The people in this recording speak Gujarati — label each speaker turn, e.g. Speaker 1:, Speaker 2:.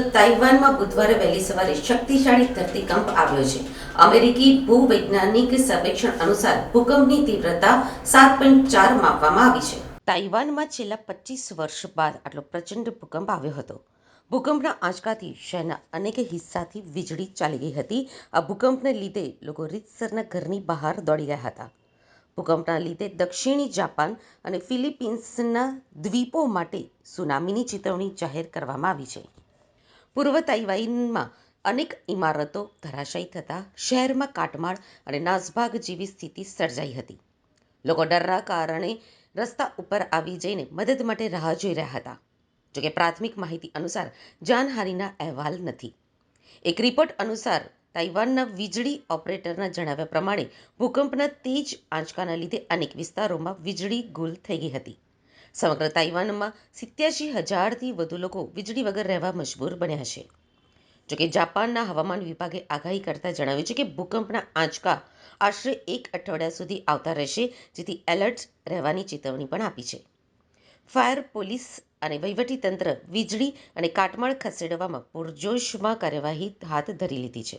Speaker 1: તાઇવાનમાં બુધવારે વહેલી સવારે શક્તિશાળી ધરતીકંપ આવ્યો છે. અમેરિકી ભૂવૈજ્ઞાનિક સર્વેક્ષણ અનુસાર ભૂકંપની તીવ્રતા સાત પોઈન્ટ ચાર માપવામાં આવી છે. તાઇવાનમાં છેલ્લા પચીસ વર્ષ બાદ આટલો પ્રચંડ ભૂકંપ આવ્યો હતો. ભૂકંપના આંચકાથી શહેરના અનેક હિસ્સાથી વીજળી ચાલી ગઈ હતી. આ ભૂકંપને લીધે લોકો રીતસરના ઘરની બહાર દોડી ગયા હતા. ભૂકંપના લીધે દક્ષિણી જાપાન અને ફિલિપિન્સના દ્વીપો માટે સુનામીની ચેતવણી જાહેર કરવામાં આવી છે. પૂર્વ તાઇવાઇનમાં અનેક ઇમારતો ધરાશાયી થતાં શહેરમાં કાટમાળ અને નાસભાગ જેવી સ્થિતિ સર્જાઈ હતી. લોકો ડરના કારણે રસ્તા ઉપર આવી જઈને મદદ માટે રાહ જોઈ રહ્યા હતા. જોકે પ્રાથમિક માહિતી અનુસાર જાનહાનિના અહેવાલ નથી. એક રિપોર્ટ અનુસાર તાઇવાનના વીજળી ઓપરેટરના જણાવ્યા પ્રમાણે ભૂકંપના તેજ આંચકાના લીધે અનેક વિસ્તારોમાં વીજળી ગુલ થઈ ગઈ હતી. સમગ્ર તાઇવાનમાં સિત્યાસી હજારથી વધુ લોકો વીજળી વગર રહેવા મજબૂર બન્યા છે. જોકે જાપાનના હવામાન વિભાગે આગાહી કરતા જણાવ્યું છે કે ભૂકંપના આંચકા આશરે એક અઠવાડિયા સુધી આવતા રહેશે, જેથી એલર્ટ રહેવાની ચેતવણી પણ આપી છે. ફાયર પોલીસ અને વહીવટીતંત્ર વીજળી અને કાટમાળ ખસેડવામાં પૂરજોશમાં કાર્યવાહી હાથ ધરી લીધી છે.